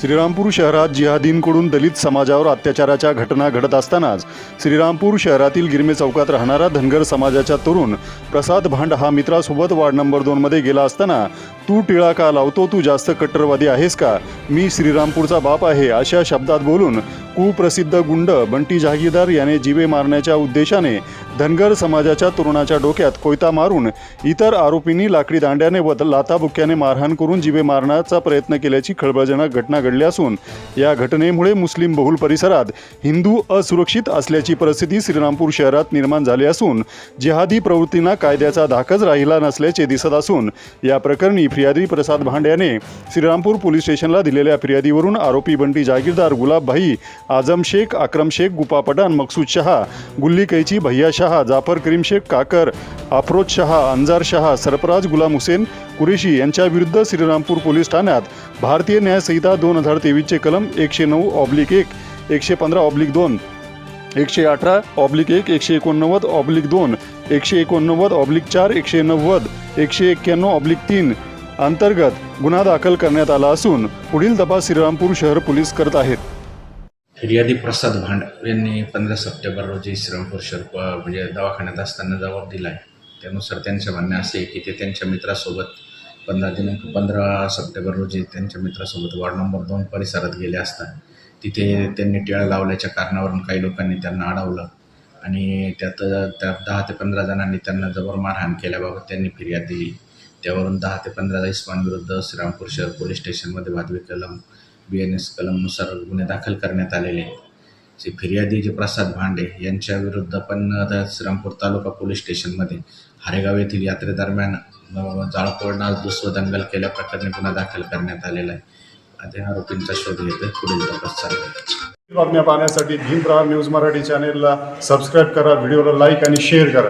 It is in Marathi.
श्रीरामपूर शहरात जिहादींकडून दलित समाजावर अत्याचाराच्या घटना घडत असतानाच श्रीरामपूर शहरातील गिरमे चौकात राहणारा धनगर समाजाचा तरुण प्रसाद भांड हा मित्रासोबत वार्ड नंबर दोनमध्ये गेला असताना तू टिळा का लावतो? तू जास्त कट्टरवादी आहेस का? मी श्रीरामपूरचा बाप आहे अशा शब्दात बोलून कुप्रसिद्ध गुंड बंटी जहागीरदार याने जीवे मारण्याच्या उद्देशाने धनगर समाजाच्या तरुणाच्या डोक्यात कोयता मारून इतर आरोपींनी लाकडी दांड्याने व लाताबुक्याने मारहाण करून जीवे मारण्याचा प्रयत्न केल्याची खळबळजनक घटना घडले असून या घटनेमुळे मुस्लिम बहुल परिसरात हिंदू असुरक्षित असल्याची परिस्थिती श्रीरामपूर शहरात निर्माण झाली असून जिहादी प्रवृत्तींना कायद्याचा धाकच राहिला नसल्याचे दिसत असून या प्रकरणी फिर्यादी प्रसाद भांड्याने श्रीरामपूर पोलीस स्टेशनला दिलेल्या फिर्यादीवरून आरोपी बंटी जागीरदार गुलाबभाई आझम शेख अक्रम शेख गुपा पठाण मकसूद शहा गुल्ली कैची भैया शहा जाफर करीम शेख काकर अफरोज शहा अंजार शहा सरफराज गुलाम हुसेन कुरेशी यांच्या विरुद्ध श्रीरामपूर पोलीस ठाण्यात भारतीय न्यायसंहिता दोन हजार तेवीसचे कलम एकशे नऊ ऑब्लिक एक एकशे पंधरा ऑब्लिक दोन एकशे अठरा ऑब्लिक एक एकशे एकोणनव्वद ऑब्लिक दोन एकशे एकोणनव्वद ऑब्लिक चार एकशे नव्वद एकशे एक्क्याण्णव ऑब्लिक तीन अंतर्गत गुन्हा दाखल करण्यात आला असून पुढील तपास श्रीरामपूर शहर पोलीस करत आहेत. फिर्यादी प्रसाद भांड यांनी पंधरा सप्टेंबर रोजी श्रीरामपूर शहर म्हणजे दवाखान्यात असताना जबाब दिला आहे त्यानुसार त्यांचे म्हणणे असे की ते त्यांच्या मित्रासोबत पंधरा दिनांक पंधरा सप्टेंबर रोजी त्यांच्या मित्रासोबत वार्ड नंबर दोन परिसरात गेले असता तिथे त्यांनी टिळा लावल्याच्या कारणावरून काही लोकांनी त्यांना अडवलं आणि त्यात त्या दहा ते पंधरा जणांनी त्यांना जबर मारहाण केल्याबाबत त्यांनी फिर्याद दिली. त्यावरून दहा ते पंधरा इस्मांविरुद्ध श्रीरामपूर शहर पोलीस स्टेशनमध्ये वादवी कलम बी एन एस कलमनुसार गुन्हे दाखल करण्यात आलेले आहेत. जे फिर्यादी जे प्रसाद भांडे यांच्या विरुद्ध पण आता श्रीरामपूर तालुका पोलीस स्टेशनमध्ये हारेगाव येथील यात्रेदरम्यान अ, जाळपोळणा दंगल केल्याप्रकरणी गुन्हा दाखल करण्यात आलेला आहे. आता आरोपींचा शोध घेत पुढील तपास चालू आहे. बातम्या पाहण्यासाठी भीमराव न्यूज मराठी चॅनेलला सबस्क्राईब करा व्हिडिओला लाईक आणि शेअर करा.